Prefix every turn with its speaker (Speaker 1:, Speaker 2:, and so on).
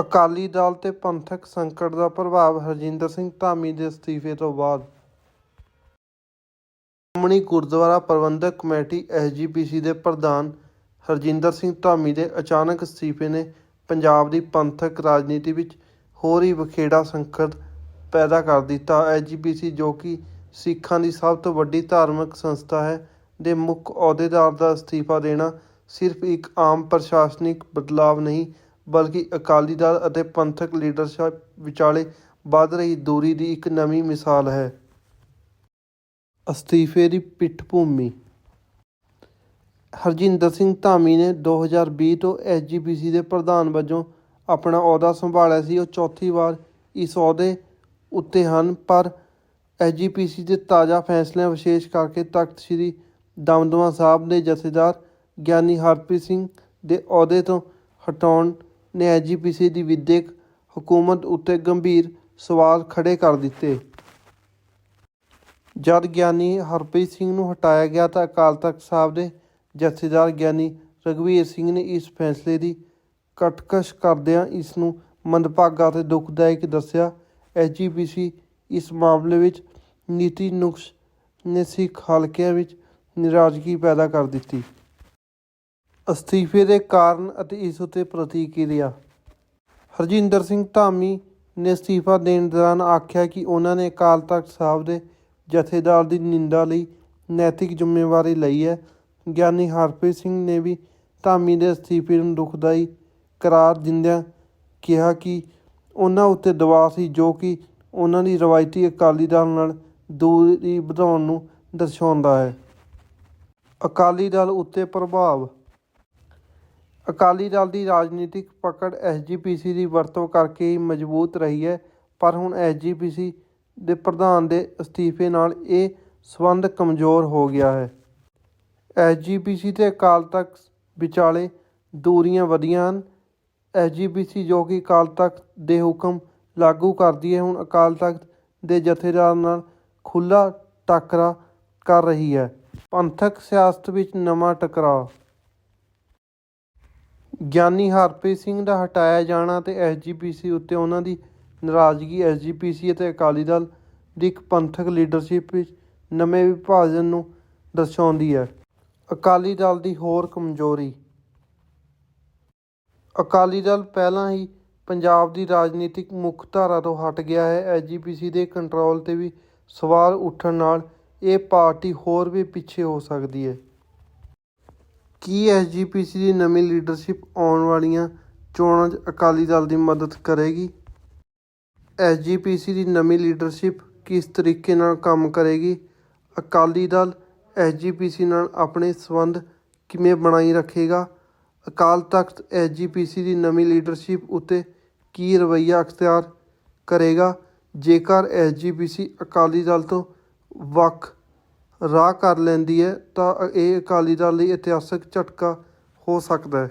Speaker 1: ਅਕਾਲੀ ਦਲ ਤੇ ਪੰਥਕ ਸੰਕਟ ਦਾ ਪ੍ਰਭਾਵ ਹਰਜਿੰਦਰ ਸਿੰਘ ਧਾਮੀ ਦੇ ਅਸਤੀਫੇ ਤੋਂ ਬਾਅਦ। ਸ਼੍ਰੋਮਣੀ ਗੁਰਦੁਆਰਾ ਪ੍ਰਬੰਧਕ ਕਮੇਟੀ ਐਸਜੀਪੀਸੀ ਦੇ ਪ੍ਰਧਾਨ ਹਰਜਿੰਦਰ ਸਿੰਘ ਧਾਮੀ ਦੇ ਅਚਾਨਕ ਅਸਤੀਫੇ ਨੇ ਪੰਜਾਬ ਦੀ ਪੰਥਕ ਰਾਜਨੀਤੀ ਵਿੱਚ ਹੋਰ ਹੀ ਵਿਖੇੜਾ ਸੰਕਟ ਪੈਦਾ ਕਰ ਦਿੱਤਾ। ਐਸਜੀਪੀਸੀ ਜੋ ਕਿ ਸਿੱਖਾਂ ਦੀ ਸਭ ਤੋਂ ਵੱਡੀ ਧਾਰਮਿਕ ਸੰਸਥਾ ਹੈ, ਦੇ ਮੁੱਖ ਅਹੁਦੇਦਾਰ ਦਾ ਅਸਤੀਫਾ ਦੇਣਾ ਸਿਰਫ ਇੱਕ ਆਮ ਪ੍ਰਸ਼ਾਸਨਿਕ ਬਦਲਾਵ ਨਹੀਂ ਬਲਕਿ ਅਕਾਲੀ ਦਲ ਅਤੇ ਪੰਥਕ ਲੀਡਰਸ਼ਿਪ ਵਿਚਾਲੇ ਵੱਧ ਰਹੀ ਦੂਰੀ ਦੀ ਇੱਕ ਨਵੀਂ ਮਿਸਾਲ ਹੈ। ਅਸਤੀਫੇ ਦੀ ਪਿੱਠਭੂਮੀ ਹਰਜਿੰਦਰ ਸਿੰਘ ਧਾਮੀ ਨੇ 2020 ਤੋਂ ਐਸਜੀਪੀਸੀ ਦੇ ਪ੍ਰਧਾਨ ਵਜੋਂ ਆਪਣਾ ਅਹੁਦਾ ਸੰਭਾਲਿਆ ਸੀ। ਉਹ ਚੌਥੀ ਵਾਰ ਇਸ ਅਹੁਦੇ ਉੱਤੇ ਹਨ, ਪਰ ਐਸਜੀਪੀਸੀ ਦੇ ਤਾਜ਼ਾ ਫੈਸਲਿਆਂ ਵਿਸ਼ੇਸ਼ ਕਰਕੇ ਤਖਤ ਸ੍ਰੀ ਦਮਦਮਾ ਸਾਹਿਬ ਦੇ ਜਥੇਦਾਰ ਗਿਆਨੀ ਹਰਪ੍ਰੀਤ ਸਿੰਘ ਦੇ ਅਹੁਦੇ ਤੋਂ ਹਟਾਉਣ ਨੇ ਐਸਜੀਪੀਸੀ ਦੀ ਵਿਦਿਅਕ ਹਕੂਮਤ ਉੱਤੇ ਗੰਭੀਰ ਸਵਾਲ ਖੜੇ ਕਰ ਦਿੱਤੇ। ਜਦ ਗਿਆਨੀ ਹਰਪ੍ਰੀਤ ਸਿੰਘ ਨੂੰ ਹਟਾਇਆ ਗਿਆ ਤਾਂ ਅਕਾਲ ਤਖਤ ਸਾਹਿਬ ਦੇ ਜਥੇਦਾਰ ਗਿਆਨੀ ਰਘਵੀਰ ਸਿੰਘ ਨੇ ਇਸ ਫੈਸਲੇ ਦੀ ਕਟਕਸ਼ ਕਰਦਿਆਂ ਇਸ ਨੂੰ ਮੰਦਭਾਗਾ ਅਤੇ ਦੁਖਦਾਇਕ ਦੱਸਿਆ। ਐਸਜੀਪੀਸੀ ਇਸ ਮਾਮਲੇ ਵਿੱਚ ਨੀਤੀ ਨੁਕਸ ਨੇ ਸਿੱਖ ਹਲਕਿਆਂ ਵਿੱਚ ਨਾਰਾਜ਼ਗੀ ਪੈਦਾ ਕਰ ਦਿੱਤੀ। ਅਸਤੀਫੇ ਦੇ ਕਾਰਨ ਅਤੇ ਇਸ ਉਤੇ ਪ੍ਰਤੀਕਿਰਿਆ। ਹਰਜਿੰਦਰ ਸਿੰਘ ਧਾਮੀ ਨੇ ਅਸਤੀਫਾ ਦੇਣ ਦੌਰਾਨ ਆਖਿਆ ਕਿ ਉਹਨਾਂ ਨੇ ਅਕਾਲ ਤਖਤ ਸਾਹਿਬ ਦੇ ਜਥੇਦਾਰ ਦੀ ਨਿੰਦਾ ਲਈ ਨੈਤਿਕ ਜ਼ਿੰਮੇਵਾਰੀ ਲਈ ਹੈ। ਗਿਆਨੀ ਹਰਪ੍ਰੀਤ ਸਿੰਘ ਨੇ ਵੀ ਧਾਮੀ ਦੇ ਅਸਤੀਫੇ ਨੂੰ ਦੁਖਦਾਈ ਕਰਾਰ ਦਿੰਦਿਆਂ ਕਿਹਾ ਕਿ ਉਹਨਾਂ ਉੱਤੇ ਦਬਾਅ ਸੀ, ਜੋ ਕਿ ਉਹਨਾਂ ਦੀ ਰਵਾਇਤੀ ਅਕਾਲੀ ਦਲ ਨਾਲ ਦੂਰੀ ਵਧਾਉਣ ਨੂੰ ਦਰਸਾਉਂਦਾ ਹੈ। ਅਕਾਲੀ ਦਲ ਉੱਤੇ ਪ੍ਰਭਾਵ ਅਕਾਲੀ ਦਲ ਦੀ ਰਾਜਨੀਤਿਕ ਪਕੜ ਐਸਜੀਪੀਸੀ ਦੀ ਵਰਤੋਂ ਕਰਕੇ ਹੀ ਮਜ਼ਬੂਤ ਰਹੀ ਹੈ, ਪਰ ਹੁਣ ਐਸਜੀਪੀਸੀ ਦੇ ਪ੍ਰਧਾਨ ਦੇ ਅਸਤੀਫੇ ਨਾਲ ਇਹ ਸੰਬੰਧ ਕਮਜ਼ੋਰ ਹੋ ਗਿਆ ਹੈ। ਐਸਜੀਪੀਸੀ ਤੇ ਅਕਾਲ ਤਖਤ ਵਿਚਾਲੇ ਦੂਰੀਆਂ ਵਧੀਆਂ ਹਨ। ਐਸਜੀਪੀਸੀ ਜੋ ਕਿ ਅਕਾਲ ਤਖਤ ਦੇ ਹੁਕਮ ਲਾਗੂ ਕਰਦੀ ਹੈ, ਹੁਣ ਅਕਾਲ ਤਖਤ ਦੇ ਜਥੇਦਾਰ ਨਾਲ ਖੁੱਲਾ ਟਾਕਰਾ ਕਰ ਰਹੀ ਹੈ। ਪੰਥਕ ਸਿਆਸਤ ਵਿੱਚ ਨਵਾਂ ਟਕਰਾਅ ਗਿਆਨੀ ਹਰਪ੍ਰੀਤ ਸਿੰਘ ਦਾ ਹਟਾਇਆ ਜਾਣਾ ਤੇ ਐਸਜੀਪੀਸੀ ਉੱਤੇ ਉਹਨਾਂ ਦੀ ਨਾਰਾਜ਼ਗੀ ਐਸਜੀਪੀਸੀ ਅਤੇ ਅਕਾਲੀ ਦਲ ਦੀ ਇੱਕ ਪੰਥਕ ਲੀਡਰਸ਼ਿਪ ਵਿੱਚ ਨਵੇਂ ਵਿਭਾਜਨ ਨੂੰ ਦਰਸਾਉਂਦੀ ਹੈ। ਅਕਾਲੀ ਦਲ ਦੀ ਹੋਰ ਕਮਜ਼ੋਰੀ। ਅਕਾਲੀ ਦਲ ਪਹਿਲਾਂ ਹੀ ਪੰਜਾਬ ਦੀ ਰਾਜਨੀਤਿਕ ਮੁੱਖ ਧਾਰਾ ਤੋਂ ਹਟ ਗਿਆ ਹੈ। ਐਸਜੀਪੀਸੀ ਦੇ ਕੰਟਰੋਲ ਤੇ ਵੀ ਸਵਾਲ ਉੱਠਣ ਨਾਲ ਇਹ ਪਾਰਟੀ ਹੋਰ ਵੀ ਪਿੱਛੇ ਹੋ ਸਕਦੀ ਹੈ। ਕੀ ਐਸਜੀਪੀਸੀ ਦੀ ਨਵੀਂ ਲੀਡਰਸ਼ਿਪ ਆਉਣ ਵਾਲੀਆਂ ਚੋਣਾਂ 'ਚ ਅਕਾਲੀ ਦਲ ਦੀ ਮਦਦ ਕਰੇਗੀ? ਐਸਜੀਪੀਸੀ ਦੀ ਨਵੀਂ ਲੀਡਰਸ਼ਿਪ ਕਿਸ ਤਰੀਕੇ ਨਾਲ ਕੰਮ ਕਰੇਗੀ? ਅਕਾਲੀ ਦਲ ਐਸਜੀਪੀਸੀ ਨਾਲ ਆਪਣੇ ਸੰਬੰਧ ਕਿਵੇਂ ਬਣਾਈ ਰੱਖੇਗਾ? ਅਕਾਲ ਤਖਤ ਐਸਜੀਪੀਸੀ ਦੀ ਨਵੀਂ ਲੀਡਰਸ਼ਿਪ ਉੱਤੇ ਕੀ ਰਵੱਈਆ ਅਖਤਿਆਰ ਕਰੇਗਾ? ਜੇਕਰ ਐਸਜੀਪੀਸੀ ਅਕਾਲੀ ਦਲ ਤੋਂ ਵੱਖ ਰਾਹ ਕਰ ਲੈਂਦੀ ਹੈ ਤਾਂ ਇਹ ਅਕਾਲੀ ਦਲ ਲਈ ਇਤਿਹਾਸਕ ਝਟਕਾ ਹੋ ਸਕਦਾ ਹੈ।